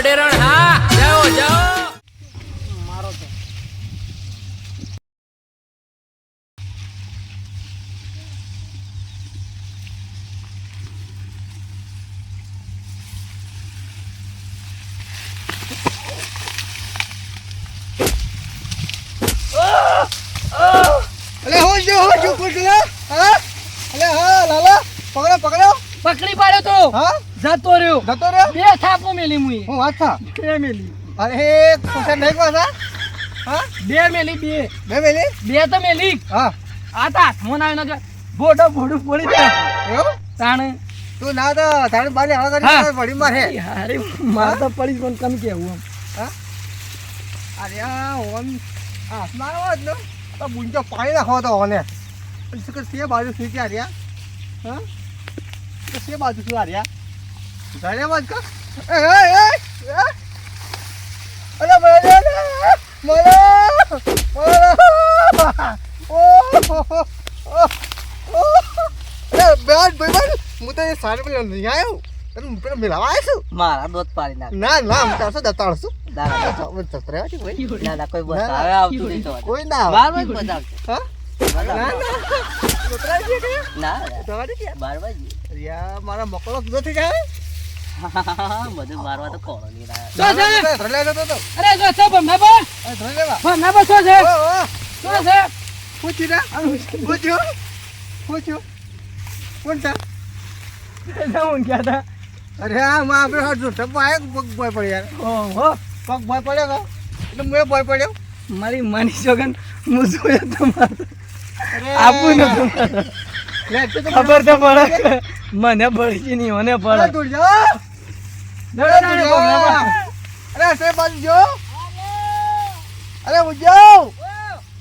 અડેરણ હા જાઓ જાઓ. મારો તો અલે હો જો હો જો પકડો હા? અલે હા લાલા પકડો પકડો. પકડી પાડ્યો તો. હા? જતો રહ્યો. જતો રહ્યો? બે થાપો મેલી મુઈ હું વાત થા? બે મેલી. અરે કુસા નહીં કોસા હા? બે મેલી બે. બે મેલી? બે તો મેલી. હા. આતા મોન આવ્યો આવ્યો બોડો બોડું પડી જાય એવું? તાણ. તું ના તો તાણ બારે હવા હા. કરી પડી મારે અરે માર તો પડી પણ કમ કેવું આમ. અરે આ ઓન આસમાન જ ને. તો બુંજો પાણી નાખો તો ઓને. શું કે બાજુ ક્યાં રહ્યા? હા? કે બાજુ શું રહ્યા? ઘરે બાજ કા? એ એ એ એ. અરે મને મને અરે બેન ભાઈ હું તો એ સારી પેલા નહીં આવ્યો. તને પેલા મિલાવા આવ્યો છું. મારા દોત પાડી નાખ. ના ના હું તારસો દતાડશું કોઈ ના, ના. મારા મકડો કીધો થઈ જાય બધું મારવા તો કોળો નહીં લાયા. શું છે? તો તો. અરે જો છો ભમના બા એ ધરે લેવા. ભમના બા શું છે ઓ, ઓ, શું છે પૂછી ના. પૂછ્યું? પૂછ્યું? કોણ છે? હું ગયા હતા અરે આ માં આપણે હાથ જોડતા પાયે પગ ભોય પડ્યો યાર. ઓહો પગ ભોય પડ્યો એટલે મુએ ભોય પડ્યો. મારી માની જોગન હું જોયો તમારે આપું નતું તે તો ખબર તો પડે. મને પડી નહીં મને પડે. અરે. અરે, બાજુ જો.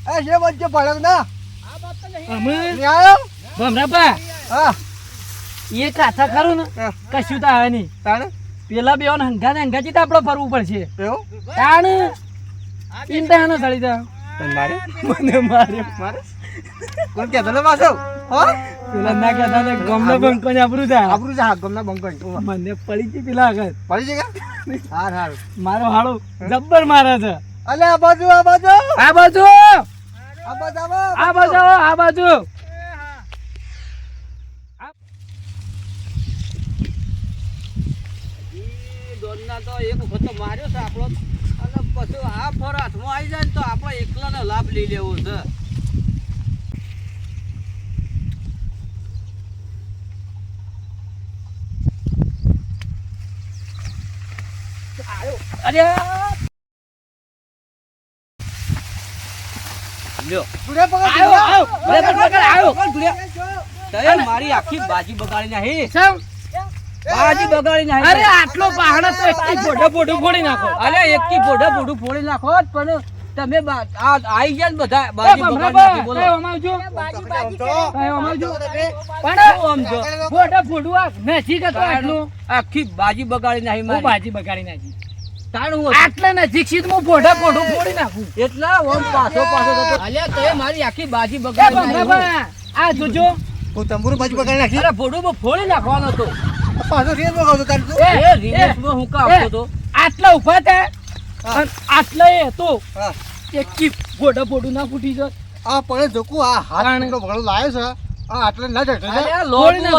અરે, અરે, બાજુ જો ના. હા, એ કાથા ખરું ને? કશું તો આવે નહીં. તાણે? પેલા બે હંગા હંગાથી તો આપણે ફરવું પડશે? તાણ? ન સળી જા. મને મારે. મારે? કોણ કહેતો ને પાછો? હો? પેલા ના કહેતા ને ગમને બંકો ને આબરૂ થાય આબરૂ છે હાથ ગમના બંકોની. મને પડી ગઈ પેલા આગળ પડી જગ્યા? હાર, હાર. મારો હાળો જબ્બર મારે છે અલે, આ બાજુ, આ બાજુ. આ બાજુ આ બાજુ, આ બાજુ આ બાજુ દોડના તો એક વખત તો માર્યો છે આપણો અને પછી આ ફર હાથમાં આવી જાય ને તો આપણે એકલાનો લાભ લઈ લેવો છે અરે! મારી આખી બાજી બગાડી નાખી. બાજી બગાડી નાખી. અરે આટલો પહાડો તો એકથી ફોટો ફોટો ફોડી નાખો. અલે એક કી પોઢા પોઢું ફોડી નાખો પણ તમે આઈ ગયા ને બધા બાજી બગાડી બોલો. અમાવજો. અમાવજો. પણ ફોટો આટલું. આખી બાજી બગાડી નાખી બાજી બગાડી નાખી. આટલે નજીક સીધ હું ફોટા ફોટો ફોડી નાખું. એટલા ઓમ પાછો પાછો થતો અલ્યા તે મારી આખી બાજી બગાડી આ જોજો. હું તંબુરું બાજુ પકડી નાખી. અરે ફોટો માં ફોડી નાખવાનો હતો. પાછો રેલ બગાવતો તારે તું. એ, એ હું આપતો હતો. આટલા ઊભા હતા અને આટલા એ હતો. એક કી ફોટો ફોટું ના ફૂટી જ આ પણ જોકું આ હાથ. એટલો વગડો લાયો છે. આટલે ના.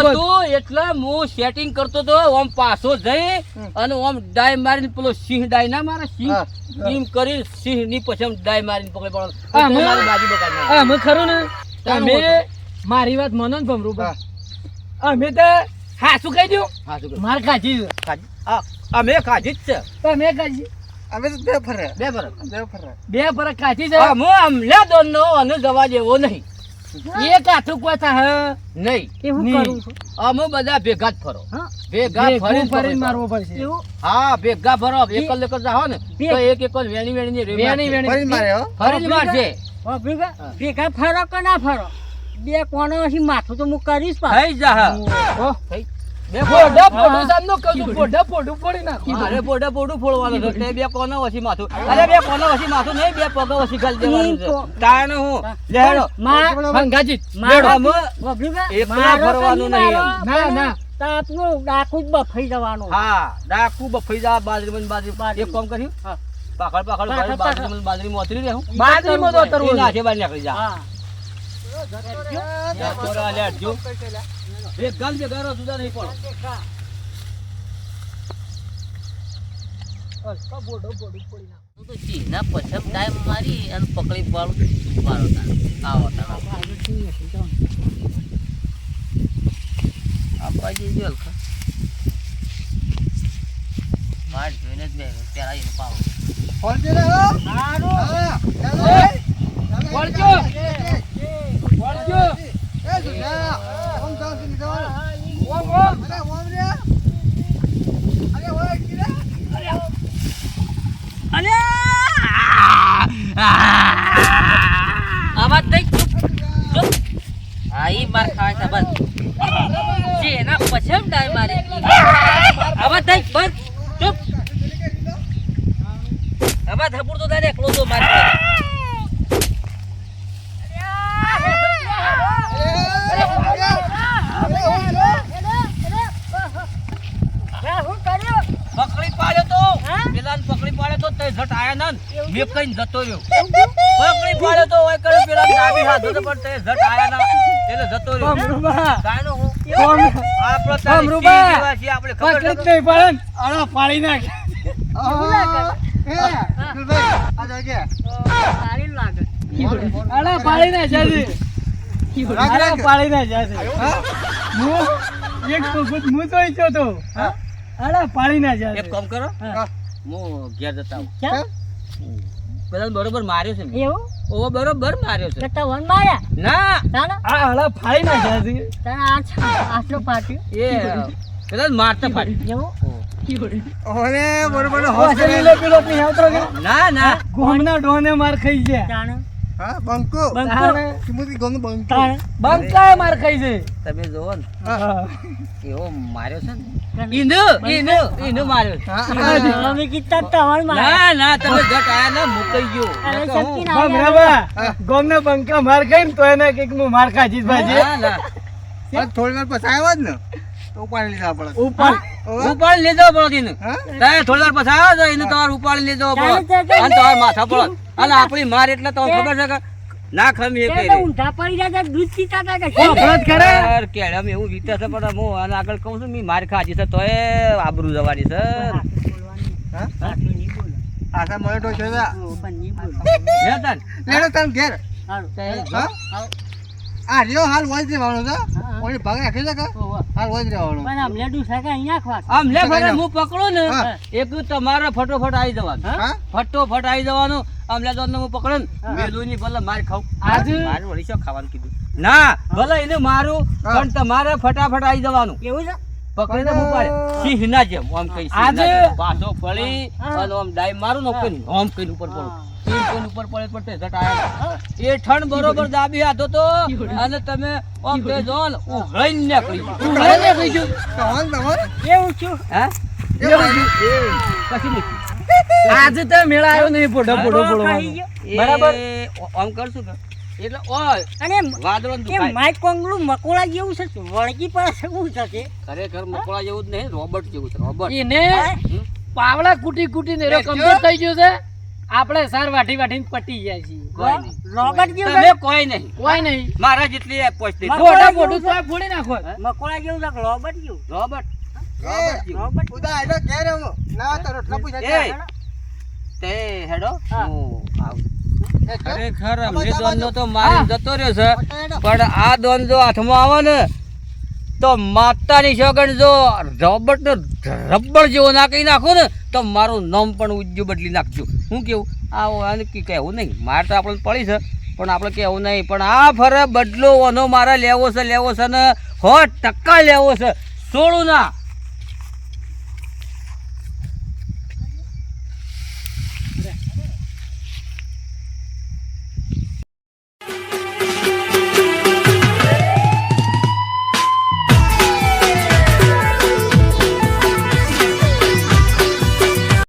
હતું એટલે હું સેટિંગ કરતો હતો ઓમ પાછો જઈ અને ઓમ ડાય મારીને પેલો સિંહ ડાય ના મારા સિંહ? હા, હા. કરી સિંહની પછી આમ ડાય મારીને પકડી હા, મારી બાજી બગાડી અમે ખરું ને. તારું મારી વાત મનો ને ભમરું હા. અમે તો હાસું કહી દઉં. મારે? માર ખાજી અમે ખાધી જ છે. તમે ખાજી અમે તો બે ફરે. બે બરાબર બે ફરે. બે ફરક ખાજી છે. અમે અમને દોડનો અને જવા જેવો નહીં. એક હાથું કોઈ હ નહીં. એવું. કરું છું? અમે બધા ભેગા જ ફરો. ભેગા ફરી ફરીને મારવો પડશે. હા ભેગા ફરો. એકલ એકલ જાઓ ને તો એક એકલ વેણી વેણી ની વેણી વેણી. ફરી મારે હો? ફરી મારશે ભેગા ફરો કે ના ફરો? બે કોનો માથું તો હું કરીશ થઈ જા હા. થઈ. બફાઈ જવાનું. હા ડાકુ બફાઈ જા બાજરી માં બાજરી. બાજરી. એક કામ કર્યું હા. પાખડ પાખડ. બાજરી બાજરી માં ઓતરી રહેવું બાજરીમાં નાખે બહાર નીકળી જા. એક ગાલ બે ગારો જુદા નહીં પડો. હું તો ચીના પછમ ટાઈમ મારી અને પકડી પાડું મારો આવો આપવા જઈજો હલકા. વાટ જોઈને જ બે પેલા એનું પાવો. ફોડજે ને, હો. સારું આવાજ થઈ. હા, ઈ માર ખાય છે એના પછમ ટાઈમ મારે આવાજ થઈ બસ ચૂપ હપુર તો તારે એકલો તો મારી અરે, અરે, અરે, ઓય, રે. શું કર્યું પકડી પાડ્યો તો હા? પાડ્યો તો તે ઝટ આયા ના મેં કઈ જતો રહ્યો. પકડી પાડે તો ઓય કરે પેલા ડાબી હાથ તો પણ તે ઝટ આયા ના એટલે જતો રહ્યો. અમરુબા કાયનો હું? કોમ આપણો તારી અમરુબા. જેવા આપણે ખબર નથી. નહીં પડે ને. પાડી નાખ. આહા. એ, સુરભાઈ, આ જાગે. સારી લાગે. આલા પાડી ના રાખ. પાડી ના હું? એક તો હું તો ઈચ્છો તો. હા? અરે પાડી ના જાય એક કામ કરો. હા. હું ઘેર જતા આવું. કેમ? બરોબર માર્યો છે એવું? ઓવો બરોબર માર્યો છે. તો વન માર્યા? ના. તાને આ આલા ફાડી ના જાજે. તાને આ આટલો પાટ્યો? એ પેલા મારતા ફાડી એવું? ઓરે, બરોબર નો પેલો ગોમના ડોને માર ખાઈ છે હા, બંકો. બંકો. કિંમતી ગોમનું બંકો. તાણે? બંકાએ માર ખાઈ છે. તમે જોવો ને. એવો માર્યો છે ને. ઇન્દુ ઇન્દુ ઈંદુ માર્યો. અમે કીધા તમાર માર. ના ના તમે જટ આયા ના મુકાઈ ગયો. અરે શક્તિ ના. હા. ગોમને બંકા માર ને તો એને કંઈક હું માર ખાજી ના ના. પણ થોડી વાર પછી આવ્યો જ ને. તો ઉપાડી લીધા પડે ઉપર. ઉપાડી લઈ જવો પડો હા? તારે થોડી વાર પછી આવ્યો તો એને તમારે ઉપાડી લેજો જવો પડો અને તમારે માથા પડો અને આપણી માર એટલે તમને ખબર છે કે ના ખમી તે એ તો ઊંધા પડી જાય દૂધ પીતા હતા કે શું? યાર કેળમ એવું વીતે છે પણ હું આને આગળ કહું છું મેં માર ખાજી છે તોય આબરૂ જવાની છે હા? આશા મળે તો છે ને. ઓ, પણ નહીં બોલો. હે તન? લેડો તને ઘેર હા? આ રહ્યો હાલ વોજ વાળો છે. ઓલી ભાગ રાખી છે કે. હાલ વોજ રહેવાનો પણ આમ લેડું છે અહીંયા ખવા આમ લે ફરે હું પકડું ને એક તમારે ફટોફટ આવી જવાનું ફટોફટ આવી જવાનું. આમ લે હું પકડું ને. વેલું ની ભલે માર ખાઉં આજે? મારે વળી શું ખાવાનું કીધું? ના ભલે એને મારું પણ તમારે ફટાફટ આવી જવાનું. એવું છે? પકડીને હું પાડે સિંહ ના જેમ આમ કઈ આજે? પાછો ફળી અને આમ ડાઈ મારું નો કઈ આમ કઈ ઉપર પડું. સિંહ ઉપર પડે પડતે જટ એ ઠણ બરોબર દાબી હાથો તો અને તમે આમ તે જો ને ઉઘરાઈને નીકળી ગયો. ઉઘરાઈને નીકળી ગયો. તમારે તમારે? એવું છું? હે? એવું છું? એ પછી નીકળી. આજે તો મેળા આવ્યો નહીં પોડો પોડો પોડો બરાબર. આમ કરશું કે? એટલે ઓય અને વાદળો દુખાય. કોંગલું મકોડા જેવું છે વળગી શું છે ખરેખર મકોડા જેવું જ નહીં રોબોટ જેવું છે રોબોટ. એને પાવડા કૂટી કૂટીને બેઠો? કમ્પ્લીટ થઈ ગયું છે આપણે સાર વાટી વાટીને પટી જાય છે. કોઈ નહીં. રોબોટ જેવું તમે કોઈ નહીં. કોઈ નહીં. મારા જેટલી પોસ્ટ લીધી. ફોટા ફોટું તો ફોડી નાખો. મકોડા જેવું છે રોબોટ જેવું? રોબર્ટ રોબર્ટ ઉદા. ના તો રોટલા તે હેડો. હા. હું. ખરેખર આ અમને આ બાજુ. તો મારી જતો રહ્યો છે પણ આ દોન જો હાથમાં આવે ને તો માતાની સોગંદ જો રબડ રબડ જેવો નાખી નાખો ને તો મારું નામ પણ ઉજ્જુ બદલી નાખજો. હું કેવું? આને કહેવું નહીં. મારે તો આપણે પડી છે પણ આપણે કહેવું નહીં. પણ આ ફરે બદલો ઓનો મારે લેવો છે લેવો છે ને સો ટકા લેવો છે. સોળું ના.